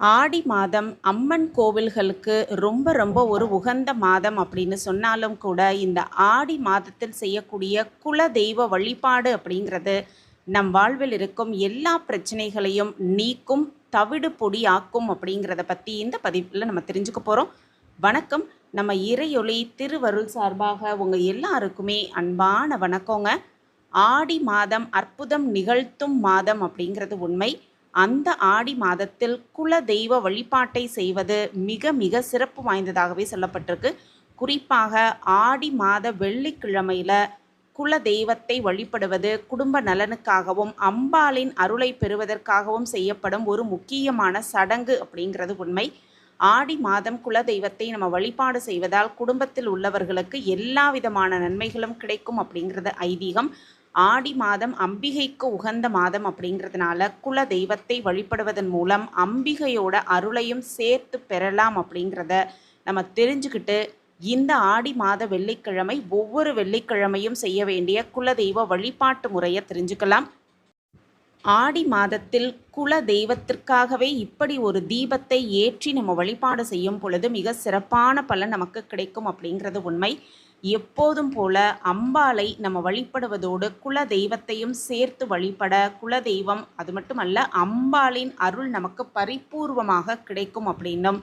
ஆடி மாதம் அம்மன் கோவில்களுக்கு ரொம்ப ரொம்ப ஒரு உகந்த மாதம் அப்படின்னு சொன்னாலும் கூட இந்த ஆடி மாதத்தில் செய்யக்கூடிய குல தெய்வ வழிபாடு அப்படிங்கிறது நம் வாழ்வில் இருக்கும் எல்லா பிரச்சனைகளையும் நீக்கும் தவிடு பொடியாக்கும் அப்படிங்கிறத பற்றி இந்த பதிவில் நம்ம தெரிஞ்சுக்க போகிறோம் வணக்கம். நம்ம இறையொளி திருவருள் சார்பாக உங்கள் எல்லாருக்குமே அன்பான வணக்கங்க. ஆடி மாதம் அற்புதம் நிகழ்த்தும் மாதம் அப்படிங்கிறது உண்மை. அந்த ஆடி மாதத்தில் குல தெய்வ வழிபாட்டை செய்வது மிக மிக சிறப்பு வாய்ந்ததாகவே சொல்லப்பட்டிருக்கு. குறிப்பாக ஆடி மாத வெள்ளிக்கிழமையில குல தெய்வத்தை வழிபடுவது குடும்ப நலனுக்காகவும் அம்பாளின் அருளை பெறுவதற்காகவும் செய்யப்படும் ஒரு முக்கியமான சடங்கு அப்படிங்கிறது உண்மை. ஆடி மாதம் குல தெய்வத்தை நம்ம வழிபாடு செய்வதால் குடும்பத்தில் உள்ளவர்களுக்கு எல்லா விதமான நன்மைகளும் கிடைக்கும் அப்படிங்கிறது ஐதீகம். ஆடி மாதம் அம்பிகைக்கு உகந்த மாதம் அப்படிங்கிறதுனால குல தெய்வத்தை வழிபடுவதன் மூலம் அம்பிகையோட அருளையும் சேர்த்து பெறலாம் அப்படிங்கிறத நம்ம தெரிஞ்சுக்கிட்டு இந்த ஆடி மாத வெள்ளிக்கிழமை ஒவ்வொரு வெள்ளிக்கிழமையும் செய்ய வேண்டிய குலதெய்வ வழிபாட்டு முறையை தெரிஞ்சுக்கலாம். ஆடி மாதத்தில் குல தெய்வத்திற்காகவே இப்படி ஒரு தீபத்தை ஏற்றி நம்ம வழிபாடு செய்யும் பொழுது மிக சிறப்பான பலன் நமக்கு கிடைக்கும் அப்படிங்கிறது உண்மை. எப்போதும் போல அம்பாளை நம்ம வழிபடுவதோடு குல தெய்வத்தையும் சேர்த்து வழிபட குல தெய்வம் அது மட்டுமல்ல அம்பாளின் அருள் நமக்கு பரிபூர்வமாக கிடைக்கும் அப்படின்னும்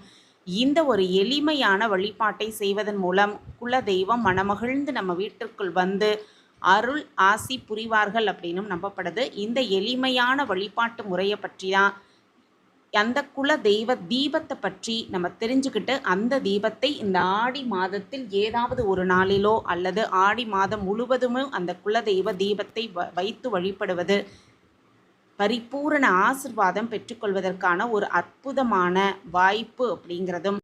இந்த ஒரு எளிமையான வழிபாட்டை செய்வதன் மூலம் குல தெய்வம் மனமகிழ்ந்து நம்ம வீட்டிற்குள் வந்து அருள் ஆசி புரிவார்கள் அப்படின்னும் நம்பப்படுது. இந்த எளிமையான வழிபாட்டு முறையை பற்றி தான் அந்த குல தெய்வ தீபத்தை பற்றி நம்ம தெரிஞ்சுக்கிட்டு அந்த தீபத்தை இந்த ஆடி மாதத்தில் ஏதாவது ஒரு நாளிலோ அல்லது ஆடி மாதம் முழுவதுமே அந்த குல தெய்வ தீபத்தை வ வைத்து வழிபடுவது பரிபூரண ஆசிர்வாதம் பெற்றுக்கொள்வதற்கான ஒரு அற்புதமான வாய்ப்பு அப்படிங்கிறதும்